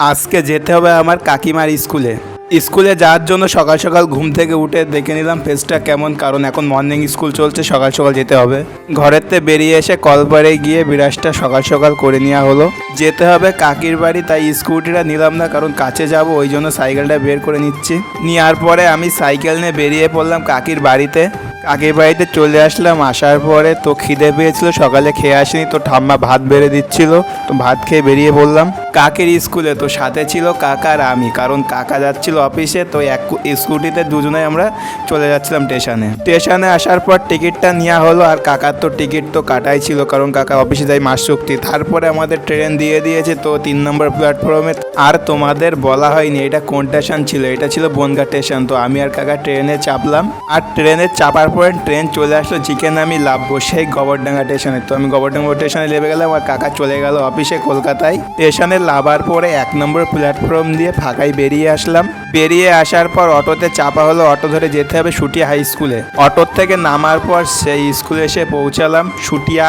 আজকে যেতে হবে আমার কাকিমার স্কুলে। স্কুলে যাওয়ার জন্য সকাল সকাল ঘুম থেকে উঠে দেখে নিলাম ফেসটা কেমন, কারণ এখন মর্নিং স্কুল চলছে, সকাল সকাল যেতে হবে। থেকে বেরিয়ে এসে কলপারে গিয়ে বিরাজটা সকাল সকাল করে নেওয়া হলো। যেতে হবে কাকির বাড়ি, তাই স্কুটিটা নিলাম না, কারণ কাছে যাব, ওই জন্য সাইকেলটা বের করে নিচ্ছি। নেওয়ার পরে আমি সাইকেল নিয়ে বেরিয়ে পড়লাম কাকির বাড়িতে। কাকির বাড়িতে চলে আসলাম, আসার পরে তো খিদে পেয়েছিল, সকালে খেয়ে আসিনি, তো ঠাম্মা ভাত বেড়ে দিচ্ছিল, তো ভাত খেয়ে বেরিয়ে পড়লাম। কাকের স্কুলে, তো সাথে ছিল কাকা আর আমি, কারণ কাকা যাচ্ছিল অফিসে, তো এক স্কুটিতে দুজনে আমরা চলে যাচ্ছিলাম স্টেশনে। স্টেশনে আসার পর টিকিটটা নেওয়া হলো, আর কাকার তো টিকিট তো কাটাই ছিল, কারণ কাকা অফিসে যায় মাস শক্তি তারপরে আমাদের ট্রেন দিয়ে দিয়েছে, তো তিন নম্বর প্ল্যাটফর্মে। আর তোমাদের বলা হয়নি এটা কোন স্টেশন ছিল, এটা ছিল বনগা স্টেশন, তো আমি আর কাকা ট্রেনে চাপলাম। আর ট্রেনে চাপার পরে ট্রেন চলে আসলো চিকেন আমি লাভবো, সেই গোবরডাঙ্গা স্টেশনে। তো আমি গোবরডাঙ্গা স্টেশনে নেমে গেলাম, আর কাকা চলে গেল অফিসে কলকাতায়। স্টেশনে লাভার পরে এক নম্বর প্ল্যাটফর্ম দিয়ে ফাঁকায় বেরিয়ে আসলাম। বেরিয়ে আসার পর অটোতে চাপা হলো, অটো ধরে যেতে হবে সুটিয়া হাই স্কুলে। অটোর থেকে নামার পর সেই স্কুলে এসে পৌঁছালাম সুটিয়া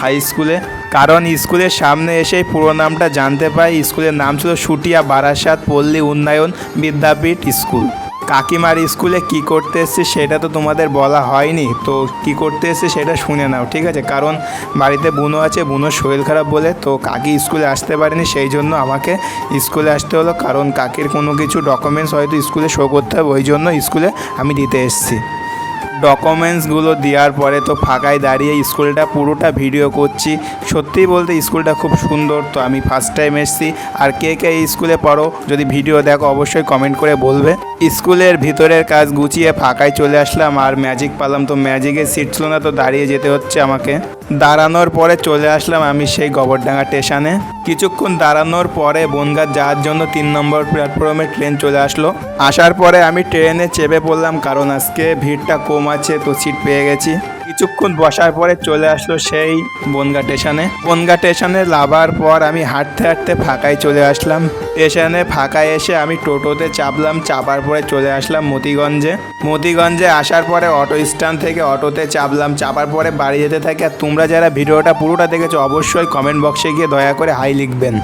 হাই স্কুলে। কারণ স্কুলের সামনে এসেই পুরো নামটা জানতে পাই। স্কুলের নাম ছিল সুটিয়া বারাসাত পল্লী উন্নয়ন বিদ্যাপীঠ স্কুল। কাকিমার স্কুলে কি করতে এসছে সেটা তো তোমাদের বলা হয়নি। তো কি করতে এসছে সেটা শুনে নাও, ঠিক আছে? কারণ বাড়িতে বুনো আছে, বুনোর শরীর খারাপ বলে তো কাকি স্কুলে আসতে পারেনি, সেই জন্য আমাকে স্কুলে আসতে হলো। কারণ কাকির কোনো কিছু ডকুমেন্টস হয়তো স্কুলে শো করতে হবে, ওই জন্য স্কুলে আমি দিতে এসেছি। ডকুমেন্টসগুলো দেওয়ার পরে তো ফাঁকায় দাঁড়িয়ে স্কুলটা পুরোটা ভিডিও করছি। সত্যি বলতে স্কুলটা খুব সুন্দর, তো আমি ফার্স্ট টাইম এসেছি। আর কে কে এই স্কুলে পড়ো, যদি ভিডিও দেখো, অবশ্যই কমেন্ট করে বলবে। স্কুলের ভিতরের কাজ গুছিয়ে ফাঁকায় চলে আসলাম, আর ম্যাজিক পালাম। তো ম্যাজিকের সিট ছিল না, তো দাঁড়িয়ে যেতে হচ্ছে আমাকে। দাঁড়ানোর পরে চলে আসলাম আমি সেই গোবরডাঙ্গা স্টেশনে কিছুক্ষণ দাঁড়ানোর পরে বনগাঁ যাওয়ার জন্য তিন নম্বর প্ল্যাটফর্মে ট্রেন চলে আসলো। আসার পরে আমি ট্রেনে চেপে পড়লাম, কারণ আজকে ভিড়টা কম আছে তো সিট পেয়ে গেছি। কিছুক্ষণ বসার পরে চলে আসলো সেই বনগা স্টেশনে বনগা স্টেশনে লাভার পর আমি হাঁটতে হাঁটতে ফাঁকায় চলে আসলাম। স্টেশনে ফাঁকায় এসে আমি টোটোতে চাপলাম, চাপার পরে চলে আসলাম মতিগঞ্জে। মতিগঞ্জে আসার পরে অটো স্ট্যান্ড থেকে অটোতে চাপলাম, চাপার পরে বাড়ি যেতে থাকে। আর তোমরা যারা ভিডিওটা পুরোটা দেখেছ, অবশ্যই কমেন্ট বক্সে গিয়ে দয়া করে হাই লিখবেন।